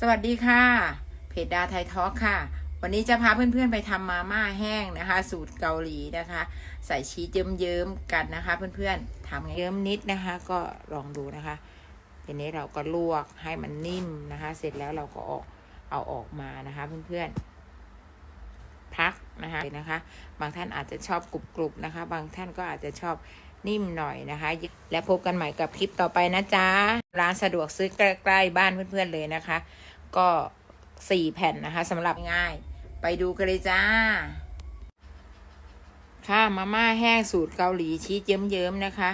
สวัสดีค่ะ เพจดาไทยทอล์กค่ะ วันนี้จะพาเพื่อนๆไปทำมาม่าแห้งนะคะ สูตรเกาหลีนะคะ ใส่ชีสเยิ้มๆกันนะคะ เพื่อนๆทำเยิ้มนิดนะคะ ก็ลองดูนะคะทีนี้เราก็ลวกให้มันนิ่มนะคะ เสร็จแล้วเราก็ออกเอาออกมานะคะ เพื่อนๆพักนะคะนะคะ บางท่านอาจจะชอบกรุบๆนะคะ บางท่านก็อาจจะชอบนิ่มหน่อยนะคะ และพบกันใหม่กับคลิปต่อไปนะจ๊ะ ร้านสะดวกซื้อใกล้ๆบ้านเพื่อนๆเลยนะคะ ก็สี่แผ่นนะคะสำหรับง่าย ไปดูกันเลยจ้า ค่ะมาม่าแห้งสูตรเกาหลีชีสเยิ้มๆนะคะ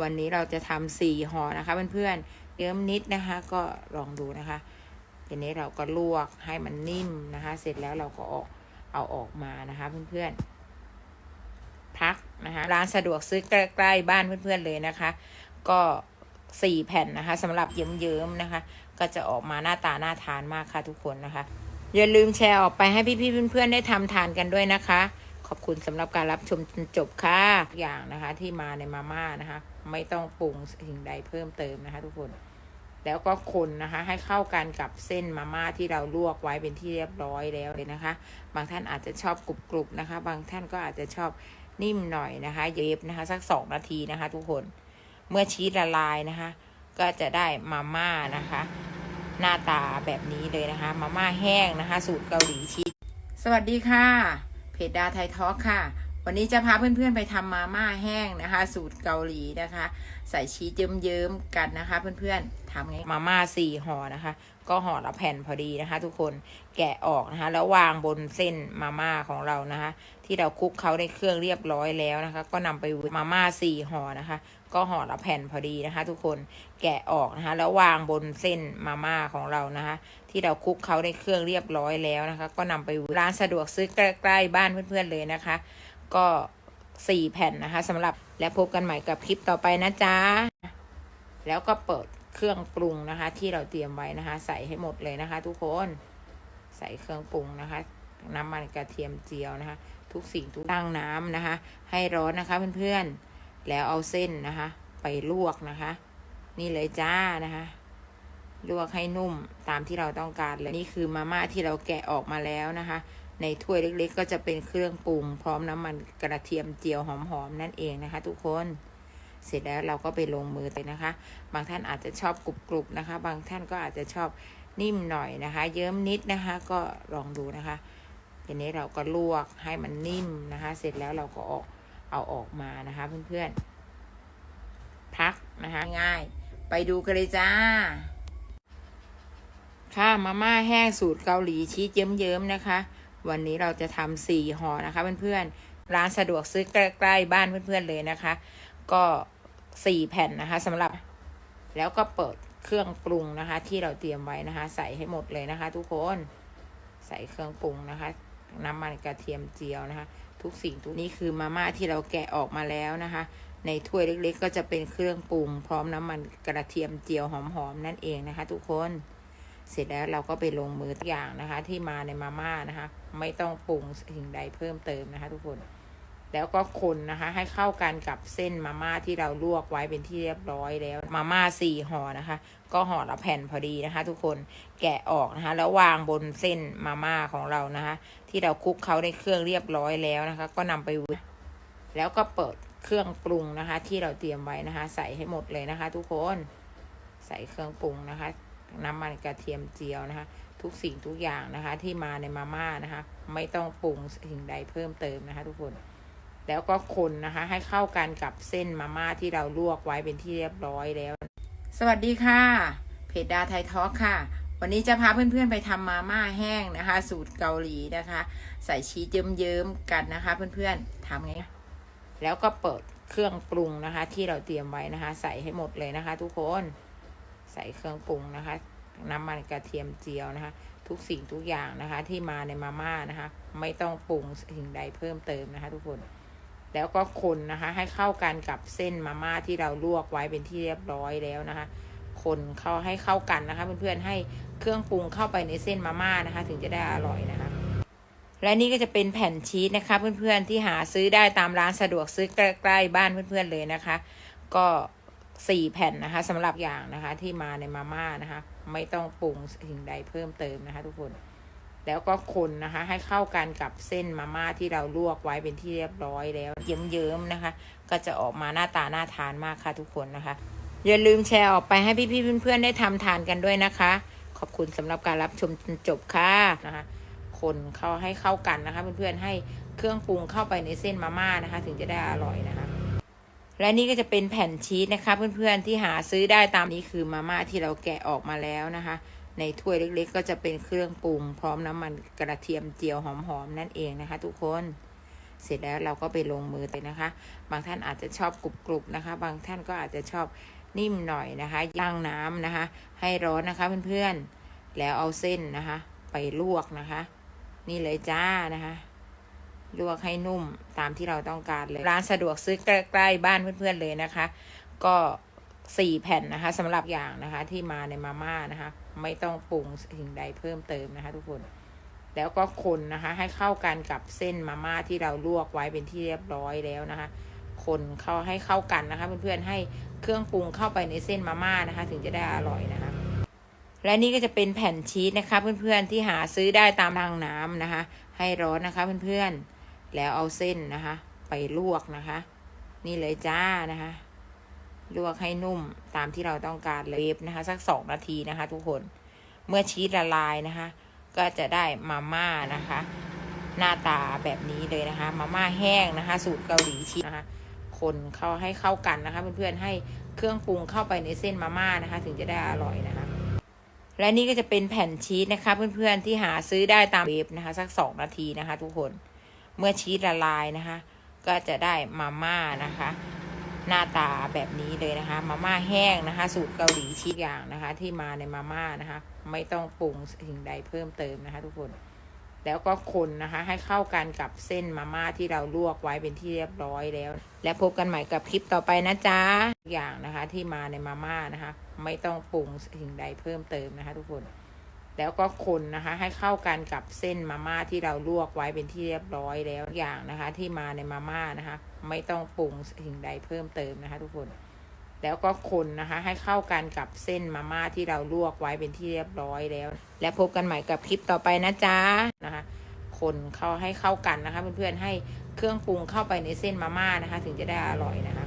วันนี้เราจะทำสี่ห่อนะคะเพื่อนๆเยิ้มนิดนะคะ ก็ลองดูนะคะทีนี้เราก็ลวกให้มันนิ่มนะคะ เสร็จแล้วเราก็ออกเอาออกมานะคะเพื่อนๆพักนะคะร้านสะดวกซื้อใกล้ๆบ้านเพื่อนๆเลยนะคะ ก็ สี่แผ่นนะคะสำหรับเยิ้มๆนะคะ ก็จะออกมาหน้าตาน่าทานมากค่ะทุกคนนะคะ อย่าลืมแชร์ออกไปให้พี่ๆเพื่อนๆได้ทำทานกันด้วยนะคะ ขอบคุณสำหรับการรับชมจนจบค่ะทุกอย่างนะคะที่มาในมาม่านะคะ ไม่ต้องปรุงสิ่งใดเพิ่มเติมนะคะ ทุกคนแล้วก็คนนะคะให้เข้ากันกับเส้นมาม่าที่เราลวกไว้เป็นที่เรียบร้อยแล้วเลยนะคะ บางท่านอาจจะชอบกรุบๆนะคะ บางท่านก็อาจจะชอบนิ่มหน่อยนะคะ เย็บนะคะ สักสองนาทีนะคะ ทุกคน เมื่อชีสละลายนะคะ ก็จะได้มาม่านะคะ หน้าตาแบบนี้เลยนะคะ มาม่าแห้งนะคะ สูตรเกาหลีชีสสวัสดีค่ะ เพจดาไทยทอกค่ะ วันนี้จะพาเพื่อนๆไปทำมาม่าแห้งนะคะ สูตรเกาหลีนะคะ ใส่ชีสเยิ้มๆกันนะคะ เพื่อนๆทำไงมาม่าสี่ห่อนะคะ ก็ห่อละแผ่นพอดีนะคะ ทุกคนแกะออกนะคะ แล้ววางบนเส้นมาม่าของเรานะคะ ที่เราคลุกเขาในเครื่องเรียบร้อยแล้วนะคะ ก็นำไปมาม่าสี่ห่อนะคะ ก็ห่อละแผ่นพอดีนะคะ ทุกคนแกะออกนะคะ แล้ววางบนเส้นมาม่าของเรานะคะ ที่เราคลุกเขาในเครื่องเรียบร้อยแล้วนะคะ ก็นำไปร้านสะดวกซื้อใกล้ๆบ้านเพื่อนๆเลยนะคะ ก็สี่แผ่นนะคะสำหรับและพบกันใหม่กับคลิปต่อไปนะจ๊ะ แล้วก็เปิดเครื่องปรุงนะคะ ที่เราเตรียมไว้นะคะ ใส่ให้หมดเลยนะคะ ทุกคนใส่เครื่องปรุงนะคะ น้ำมันกระเทียมเจียวนะคะ ทุกสิ่งทุกตั้งน้ำนะคะ ให้ร้อนนะคะเพื่อนๆแล้วเอาเส้นนะคะ ไปลวกนะคะ นี่เลยจ้านะคะ ลวกให้นุ่มตามที่เราต้องการเลยนี่คือมาม่าที่เราแกะออกมาแล้วนะคะ ในถ้วยเล็กๆ ก็จะเป็นเครื่องปรุง พร้อมน้ำมันกระเทียมเจียวหอมๆนั่นเองนะคะ ทุกคนเสร็จแล้วเราก็ไปลงมือเลยนะคะ บางท่านอาจจะชอบกรุบๆนะคะ บางท่านก็อาจจะชอบนิ่มหน่อยนะคะ เยิ้มนิดนะคะ ก็ลองดูนะคะทีนี้เราก็ลวกให้มันนิ่มนะคะ เสร็จแล้วเราก็ออกเอาออกมานะคะ เพื่อนๆ พักนะคะง่าย ไปดูกันเลยจ้า ค่ะมาม่าแห้งสูตรเกาหลีชีสเยิ้มๆนะคะ วันนี้เราจะทำสี่ห่อนะคะเพื่อนๆร้านสะดวกซื้อใกล้ๆบ้านเพื่อนๆเลยนะคะ ก็สี่แผ่นนะคะสำหรับแล้วก็เปิดเครื่องปรุงนะคะ ที่เราเตรียมไว้นะคะ ใส่ให้หมดเลยนะคะ ทุกคนใส่เครื่องปรุงนะคะ น้ำมันกระเทียมเจียวนะคะ ทุกสิ่งทุกนี้คือมาม่าที่เราแกะออกมาแล้วนะคะ ในถ้วยเล็กๆ ก็จะเป็นเครื่องปรุง พร้อมน้ำมันกระเทียมเจียวหอมๆนั่นเองนะคะ ทุกคน เสร็จแล้วเราก็ไปลงมือทุกอย่างนะคะ ที่มาในมาม่านะคะ ไม่ต้องปรุงสิ่งใดเพิ่มเติมนะคะ ทุกคน แล้วก็คนนะคะ ให้เข้ากันกับเส้นมาม่าที่เราลวกไว้เป็นที่เรียบร้อยแล้ว มาม่าสี่ห่อนะคะ ก็ห่อละแผ่นพอดีนะคะ ทุกคนแกะออกนะคะ แล้ววางบนเส้นมาม่าของเรานะคะ ที่เราคลุกเขาในเครื่องเรียบร้อยแล้วนะคะ ก็นำไปแล้วก็เปิดเครื่องปรุงนะคะ ที่เราเตรียมไว้นะคะ ใส่ให้หมดเลยนะคะ ทุกคนใส่เครื่องปรุงนะคะ น้ำมันกระเทียมเจียวนะคะ ทุกสิ่งทุกอย่างนะคะ ที่มาในมาม่านะคะ ไม่ต้องปรุงสิ่งใดเพิ่มเติมนะคะ ทุกคน แล้วก็คนนะคะ ให้เข้ากันกับเส้นมาม่าที่เราลวกไว้เป็นที่เรียบร้อยแล้ว สวัสดีค่ะ เพจดาไทยทอกค่ะ วันนี้จะพาเพื่อนๆไปทำมาม่าแห้งนะคะ สูตรเกาหลีนะคะ ใส่ชีสเยิ้มๆกันนะคะ เพื่อนๆทำไงแล้วก็เปิดเครื่องปรุงนะคะ ที่เราเตรียมไว้นะคะ ใส่ให้หมดเลยนะคะ ทุกคน ใส่เครื่องปรุงนะคะ น้ำมันกระเทียมเจียวนะคะ ทุกสิ่งทุกอย่างนะคะ ที่มาในมาม่านะคะ ไม่ต้องปรุงสิ่งใดเพิ่มเติมนะคะ ทุกคน แล้วก็คนนะคะ ให้เข้ากันกับเส้นมาม่าที่เราลวกไว้เป็นที่เรียบร้อยแล้วนะคะ คนเข้าให้เข้ากันนะคะ เพื่อนๆให้เครื่องปรุงเข้าไปในเส้นมาม่านะคะ ถึงจะได้อร่อยนะคะและนี่ก็จะเป็นแผ่นชีสนะคะ เพื่อนๆที่หาซื้อได้ตามร้านสะดวกซื้อใกล้ๆบ้านเพื่อนๆเลยนะคะ ก็ สี่แผ่นนะคะสำหรับอย่างนะคะที่มาในมาม่านะคะ ไม่ต้องปรุงสิ่งใดเพิ่มเติมนะคะ ทุกคน แล้วก็คนนะคะ ให้เข้ากันกับเส้นมาม่าที่เราลวกไว้เป็นที่เรียบร้อยแล้ว เยิ้มๆนะคะ ก็จะออกมาหน้าตาน่าทานมากค่ะทุกคนนะคะ อย่าลืมแชร์ออกไปให้พี่ๆเพื่อนๆได้ทำทานกันด้วยนะคะ ขอบคุณสำหรับการรับชมจนจบค่ะนะคะ คนเข้าให้เข้ากันนะคะ เพื่อนๆให้เครื่องปรุงเข้าไปในเส้นมาม่านะคะ ถึงจะได้อร่อยนะคะ และนี่ก็จะเป็นแผ่นชีสนะคะ เพื่อนๆที่หาซื้อได้ตามนี้คือมาม่าที่เราแกะออกมาแล้วนะคะ ในถ้วยเล็กๆ ก็จะเป็นเครื่องปรุง พร้อมน้ำมันกระเทียมเจียวหอมๆนั่นเองนะคะ ทุกคนเสร็จแล้วเราก็ไปลงมือเลยนะคะ บางท่านอาจจะชอบกรุบๆนะคะ บางท่านก็อาจจะชอบนิ่มหน่อยนะคะย่างน้ำนะคะ ให้ร้อนนะคะเพื่อนๆแล้วเอาเส้นนะคะ ไปลวกนะคะ นี่เลยจ้านะคะ ลวกให้นุ่มตามที่เราต้องการเลย ร้านสะดวกซื้อใกล้ๆบ้านเพื่อนๆเลยนะคะ ก็สี่แผ่นนะคะสำหรับอย่างนะคะที่มาในมาม่านะคะ ไม่ต้องปรุงสิ่งใดเพิ่มเติมนะคะ ทุกคน แล้วก็คนนะคะ ให้เข้ากันกับเส้นมาม่าที่เราลวกไว้เป็นที่เรียบร้อยแล้วนะคะ คนเข้าให้เข้ากันนะคะ เพื่อนๆให้เครื่องปรุงเข้าไปในเส้นมาม่านะคะ ถึงจะได้อร่อยนะคะ และนี่ก็จะเป็นแผ่นชีสนะคะ เพื่อนๆที่หาซื้อได้ตามทางน้ำนะคะ ให้ร้อนนะคะ เพื่อนๆ แล้วเอาเส้นนะคะ ไปลวกนะคะ นี่เลยจ้านะคะ ลวกให้นุ่มตามที่เราต้องการเลฟนะคะ สักสองนาทีนะคะ ทุกคนเมื่อชีสละลายนะคะ ก็จะได้มาม่านะคะ หน้าตาแบบนี้เลยนะคะ มาม่าแห้งนะคะ สูตรเกาหลีชีสนะคะ คนเข้าให้เข้ากันนะคะ เพื่อนๆให้เครื่องปรุงเข้าไปในเส้นมาม่านะคะ ถึงจะได้อร่อยนะคะ และนี่ก็จะเป็นแผ่นชีสนะคะ เพื่อนๆที่หาซื้อได้ตามเวฟนะคะ สักสองนาทีนะคะ ทุกคน เมื่อชีสละลายนะคะ ก็จะได้มาม่านะคะ หน้าตาแบบนี้เลยนะคะ มาม่าแห้งนะคะ สูตรเกาหลีชีสอย่างนะคะ ที่มาในมาม่านะคะ ไม่ต้องปรุงสิ่งใดเพิ่มเติมนะคะ ทุกคนแล้วก็คนนะคะ ให้เข้ากันกับเส้นมาม่าที่เราลวกไว้เป็นที่เรียบร้อยแล้ว และพบกันใหม่กับคลิปต่อไปนะจ๊ะอย่างนะคะ ที่มาในมาม่านะคะ ไม่ต้องปรุงสิ่งใดเพิ่มเติมนะคะ ทุกคน แล้วก็คนนะคะ ให้เข้ากันกับเส้นมาม่าที่เราลวกไว้เป็นที่เรียบร้อยแล้วอย่างนะคะ ที่มาในมาม่านะคะ ไม่ต้องปรุงสิ่งใดเพิ่มเติมนะคะ ทุกคน แล้วก็คนนะคะ ให้เข้ากันกับเส้นมาม่าที่เราลวกไว้เป็นที่เรียบร้อยแล้ว และพบกันใหม่กับคลิปต่อไปนะจ๊ะนะคะ คนเข้าให้เข้ากันนะคะ เพื่อนๆให้เครื่องปรุงเข้าไปในเส้นมาม่านะคะ ถึงจะได้อร่อยนะคะ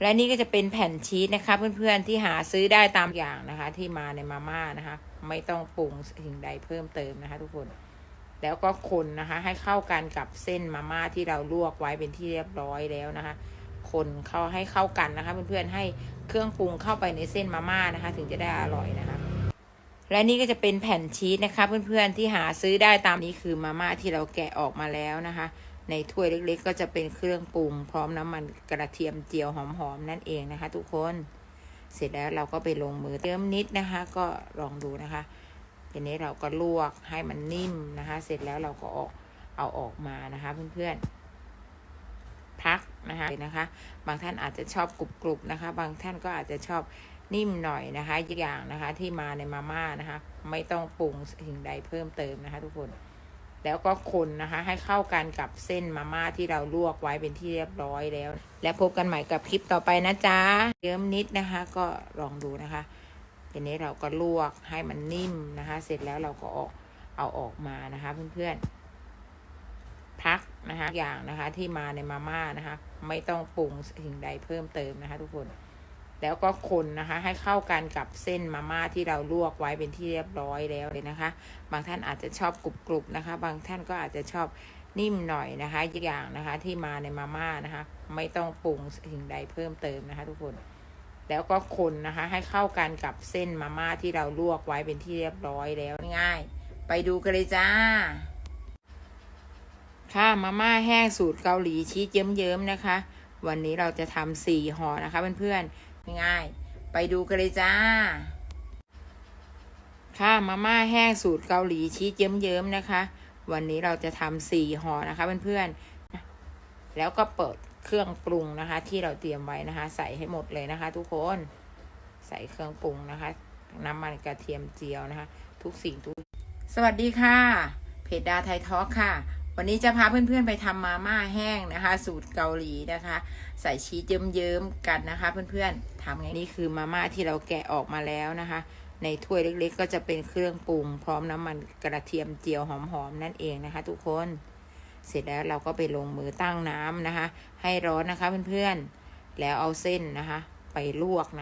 และนี่ก็จะเป็นแผ่นชีสนะคะ เพื่อนๆที่หาซื้อได้ตามอย่างนะคะ ที่มาในมาม่านะคะ ไม่ต้องปรุงสิ่งใดเพิ่มเติมนะคะ ทุกคน แล้วก็คนนะคะ ให้เข้ากันกับเส้นมาม่าที่เราลวกไว้เป็นที่เรียบร้อยแล้วนะคะ คนเข้าให้เข้ากันนะคะ เพื่อนๆให้เครื่องปรุงเข้าไปในเส้นมาม่านะคะ ถึงจะได้อร่อยนะคะ และนี่ก็จะเป็นแผ่นชีสนะคะ เพื่อนๆที่หาซื้อได้ตามนี้คือมาม่าที่เราแกะออกมาแล้วนะคะ ในถ้วยเล็ก ๆ ก็จะเป็นเครื่องปรุง พร้อมน้ำมันกระเทียมเจียวหอมๆนั่นเองนะคะ ทุกคนเสร็จแล้วเราก็ไปลงมือเติมนิดนะคะ ก็ลองดูนะคะทีนี้เราก็ลวกให้มันนิ่มนะคะ เสร็จแล้วเราก็ออกเอาออกมานะคะเพื่อนๆพักนะคะนะคะ บางท่านอาจจะชอบกรุบๆนะคะ บางท่านก็อาจจะชอบนิ่มหน่อยนะคะอย่างนะคะที่มาในมาม่านะคะ ไม่ต้องปรุงสิ่งใดเพิ่มเติมนะคะ ทุกคน แล้วก็คนนะคะ ให้เข้ากันกับเส้นมาม่าที่เราลวกไว้เป็นที่เรียบร้อยแล้ว และพบกันใหม่กับคลิปต่อไปนะจ๊ะเยิ้มนิดนะคะ ก็ลองดูนะคะทีนี้เราก็ลวกให้มันนิ่มนะคะ เสร็จแล้วเราก็ออกเอาออกมานะคะ เพื่อนๆพักนะคะอย่างนะคะที่มาในมาม่านะคะ ไม่ต้องปรุงสิ่งใดเพิ่มเติมนะคะ ทุกคน แล้วก็คนนะคะ ให้เข้ากันกับเส้นมาม่าที่เราลวกไว้เป็นที่เรียบร้อยแล้วเลยนะคะ บางท่านอาจจะชอบกรุบๆนะคะ บางท่านก็อาจจะชอบนิ่มหน่อยนะคะอย่างนะคะที่มาในมาม่านะคะ ไม่ต้องปรุงสิ่งใดเพิ่มเติมนะคะ ทุกคนแล้วก็คนนะคะ ให้เข้ากันกับเส้นมาม่าที่เราลวกไว้เป็นที่เรียบร้อยแล้วง่ายไปดูกันเลยจ้า ค่ะมาม่าแห้งสูตรเกาหลีชีสเยิ้มๆนะคะ วันนี้เราจะทำสี่ห่อนะคะเพื่อนๆ ง่ายๆ ไปดูกันเลยจ้า ค่ะมาม่าแห้งสูตรเกาหลีชีสเยิ้มๆนะคะ วันนี้เราจะทำสี่ห่อนะคะเพื่อนๆ แล้วก็เปิดเครื่องปรุงนะคะ ที่เราเตรียมไว้นะคะ ใส่ให้หมดเลยนะคะ ทุกคนใส่เครื่องปรุงนะคะ น้ำมันกระเทียมเจียวนะคะ ทุกสิ่งทุก สวัสดีค่ะ เพจดาไทยทอกค่ะ วันนี้จะพาเพื่อนๆไปทำมาม่าแห้งนะคะ สูตรเกาหลีนะคะ ใส่ชีสเยิ้มๆกันนะคะ เพื่อนๆทำไงนี่คือมาม่าที่เราแกะออกมาแล้วนะคะ ในถ้วยเล็กๆ ก็จะเป็นเครื่องปรุง พร้อมน้ำมันกระเทียมเจียวหอมๆนั่นเองนะคะ ทุกคนเสร็จแล้วเราก็ไปลงมือตั้งน้ำนะคะ ให้ร้อนนะคะเพื่อนๆแล้วเอาเส้นนะคะ ไปลวกนะ